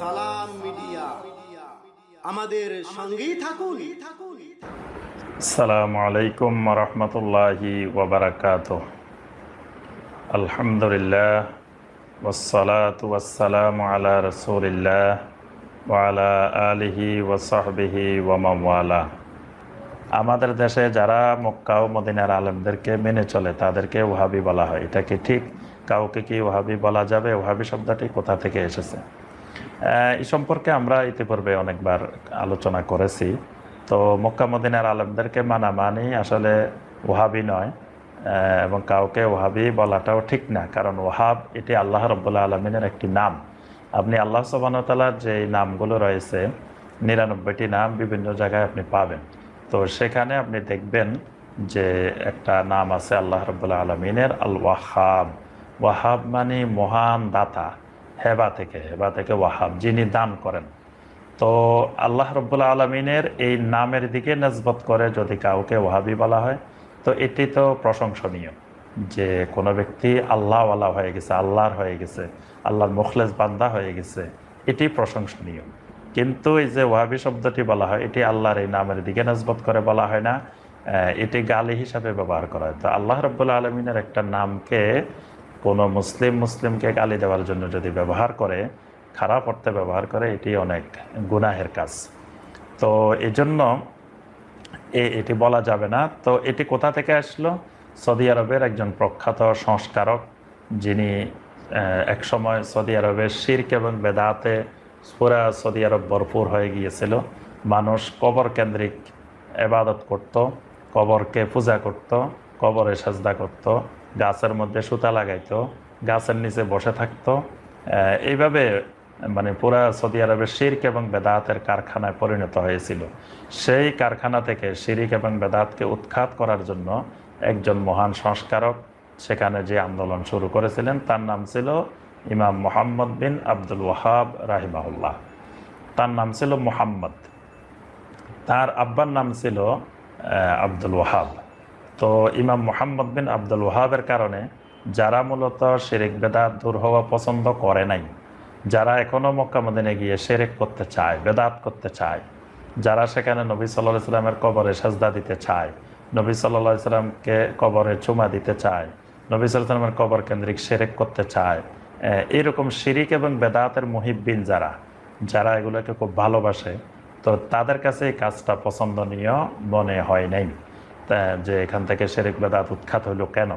সালাম মিডিয়া। আমাদের সঙ্গেই থাকুন। আসসালামু আলাইকুম রহমতুল্লাহি ওবরাকাত আলহামদুলিল্লাহ ওসালাত ওয়াসালাম আলা রসুলিল্লাহ ওয়ালা আলিহি ওসাহবিহি ওয়ামাওয়ালা আমাদের দেশে যারা মক্কা ও মদিনার আলমদেরকে মেনে চলে, তাদেরকে ওহাবি বলা হয়। এটা কি ঠিক? কাউকে কি ওহাবি বলা যাবে? ওহাবি শব্দটি কোথা থেকে এসেছে? এই সম্পর্কে আমরা ইতিপূর্বে অনেকবার আলোচনা করেছি। তো মক্কা মদিনার আলেমদেরকে মানা মানি আসলে ওহাবি নয় এবং কাউকে ওহাবি বলাটাও ঠিক না, কারণ ওহাব এটি আল্লাহ রব্বুল্লাহ আলমিনের একটি নাম। আপনি আল্লাহ সবানতালার যে নামগুলো রয়েছে, নিরানব্বইটি নাম বিভিন্ন জায়গায় আপনি পাবেন। তো সেখানে আপনি দেখবেন যে একটা নাম আছে আল্লাহ রব্বুল্লাহ আলমিনের আল ওয়াহাব ওয়াহাব মানে মহান দাতা। হেবা থেকে হেবা থেকে ওয়াহাব, যিনি দান করেন। তো আল্লাহ রব্বুল্লা আলমিনের এই নামের দিকে নজবত করে যদি কাউকে ওয়াহাবি বলা হয়, তো এটি তো প্রশংসনীয় যে কোনো ব্যক্তি আল্লাহওয়ালা হয়ে গেছে, আল্লাহর হয়ে গেছে, আল্লাহর মুখলেস বান্দা হয়ে গেছে, এটি প্রশংসনীয়। কিন্তু এই যে ওয়াহাবি শব্দটি বলা হয়, এটি আল্লাহর এই নামের দিকে নজবত করে বলা হয় না এটি গালি হিসাবে ব্যবহার করা হয়। তো আল্লাহ রব্বুল্লা আলমিনের একটা নামকে কোনো মুসলিম মুসলিমকে গালি দেওয়ার জন্য যদি ব্যবহার করে, খারাপ অর্থে ব্যবহার করে, এটি অনেক গুনাহের কাজ। তো এই জন্য এ- এটি বলা যাবে না। তো এটি কোথা থেকে আসলো? সৌদি আরবের একজন প্রখ্যাত সংস্কারক, যিনি একসময় সৌদি আরবের শির্ক এবং বেদাতে পুরা সৌদি আরব ভরপুর হয়ে গিয়েছিল। মানুষ কবর কেন্দ্রিক এবাদত করত, কবরকে পূজা করত, কবরে সাজদা করত। গাছের মধ্যে সুতা লাগাইতো, গাছের নিচে বসে থাকতো। এইভাবে মানে পুরা সৌদি আরবের শির্ক এবং বেদাতের কারখানায় পরিণত হয়েছিল। সেই কারখানা থেকে শিরিক এবং বেদাতকে উৎখাত করার জন্য একজন মহান সংস্কারক সেখানে যে আন্দোলন শুরু করেছিলেন, তার নাম ছিল ইমাম মোহাম্মদ বিন আব্দুল ওয়াহাব রাহিমাউল্লাহ তার নাম ছিল মোহাম্মদ। তার আব্বার নাম ছিল আব্দুল ওয়াহাব। তো ইমাম মোহাম্মদ বিন আব্দুল ওহাবের কারণে যারা মূলত শেরেক বেদাত দূর হওয়া পছন্দ করে নাই, যারা এখনও মক্কা মদিনে গিয়ে শেরেক করতে চায়, বেদাত করতে চায়, যারা সেখানে নবী সাল্লাহ সাল্লামের কবরে সাজদা দিতে চায়, নবী সাল্লাহ সাল্লামকে কবরে চুমা দিতে চায়, নবী সাল্লামের কবর কেন্দ্রিক শেরেক করতে চায় এরকম শিরিক এবং বেদাতের মুহিব্বিন যারা যারা এগুলোকে খুব ভালোবাসে, তো তাদের কাছে এই কাজটা পছন্দনীয় মনে হয় নাই। যে এখান থেকে শেরেক বেদাত উৎখাত হলো কেন?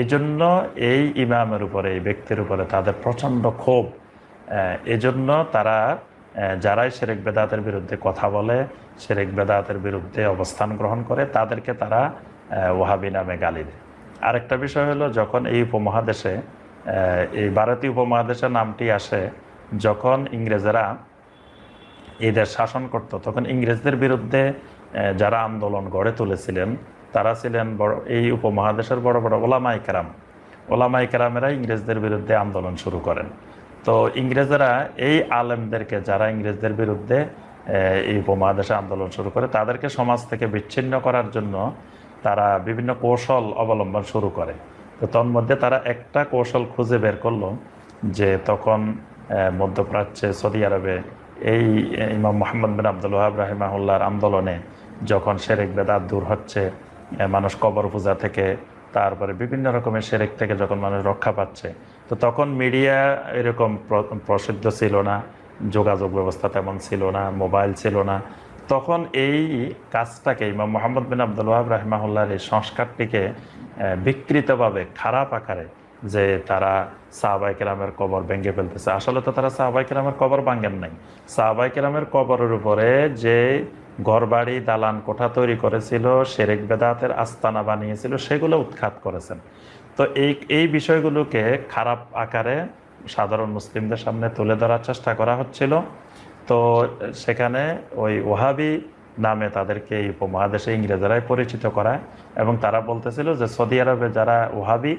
এই জন্য এই ইমামের উপরে, এই ব্যক্তির উপরে তাদের প্রচণ্ড ক্ষোভ। এজন্য তারা যারাই শেরেক বেদাতের বিরুদ্ধে কথা বলে, শেরেক বেদাতের বিরুদ্ধে অবস্থান গ্রহণ করে, তাদেরকে তারা ওহাবি নামে গালি দেয়। আরেকটা বিষয় হলো, যখন এই উপমহাদেশে এই ভারতীয় উপমহাদেশের নামটি আসে, যখন ইংরেজেরা এদের শাসন করত, তখন ইংরেজদের বিরুদ্ধে যারা আন্দোলন গড়ে তুলেছিলেন, তারা ছিলেন বড় এই উপমহাদেশের বড় বড় ওলামাই কেরাম। ওলামাই কেরামেরা ইংরেজদের বিরুদ্ধে আন্দোলন শুরু করেন। তো ইংরেজরা, এই আলেমদেরকে যারা ইংরেজদের বিরুদ্ধে এই উপমহাদেশে আন্দোলন শুরু করে, তাদেরকে সমাজ থেকে বিচ্ছিন্ন করার জন্য তারা বিভিন্ন কৌশল অবলম্বন শুরু করে। তো তন্মধ্যে তারা একটা কৌশল খুঁজে বের করল যে তখন মধ্যপ্রাচ্যে সৌদি আরবে এই ইমাম মোহাম্মদ বিন আব্দুল ওহাব রাহিমাহুল্লাহর আন্দোলনে যখন শেরেক বেদাত দূর হচ্ছে মানুষ কবর পূজা থেকে, তারপরে বিভিন্ন রকমের সেরেক থেকে যখন মানুষ রক্ষা পাচ্ছে, তো তখন মিডিয়া এরকম প্র- প্রসিদ্ধ ছিল না, যোগাযোগ ব্যবস্থা তেমন ছিল না, মোবাইল ছিল না। তখন এই কাজটাকে ইমাম মোহাম্মদ বিন আব্দুল ওয়াহাব রাহিমাহুল্লাহর এই সংস্কারটিকে বিকৃতভাবে, খারাপ আকারে যে তারা সাহাবাই কেরামের কবর ভেঙে ফেলতেছে। আসলে তো তারা সাহাবাই কেরামের কবর ভাঙেন নাই। সাহাবাই কেরামের কবরের উপরে যে ঘরবাড়ি, দালান কোঠা তৈরি করেছিল শেরেক বেদাতের আস্তানা বানিয়েছিল, সেগুলো উৎখাত করেছেন। তো এই এই বিষয়গুলোকে খারাপ আকারে সাধারণ মুসলিমদের সামনে তুলে ধরার চেষ্টা করা হচ্ছিল। তো সেখানে ওই ওহাবি নামে তাদেরকে এই উপমহাদেশে ইংরেজরাই পরিচিত করায় এবং তারা বলতেছিল যে সৌদি আরবে যারা ওহাবি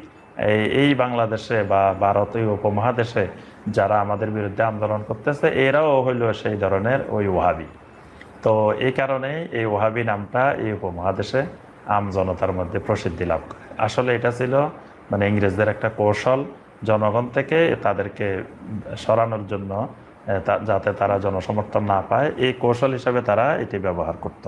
এই এই বাংলাদেশে বা ভারতীয় উপমহাদেশে যারা আমাদের বিরুদ্ধে আন্দোলন করতেছে, এরাও হইল সেই ধরনের ওই ওহাবি তো এই কারণে এই ওহাবি নামটা এই উপমহাদেশে আম জনতার মধ্যে প্রসিদ্ধি লাভ করে। আসলে এটা ছিল মানে ইংরেজদের একটা কৌশল জনগণ থেকে তাদেরকে সরানোর জন্য যাতে তারা জনসমর্থন না পায়। এই কৌশল হিসাবে তারা এটি ব্যবহার করত।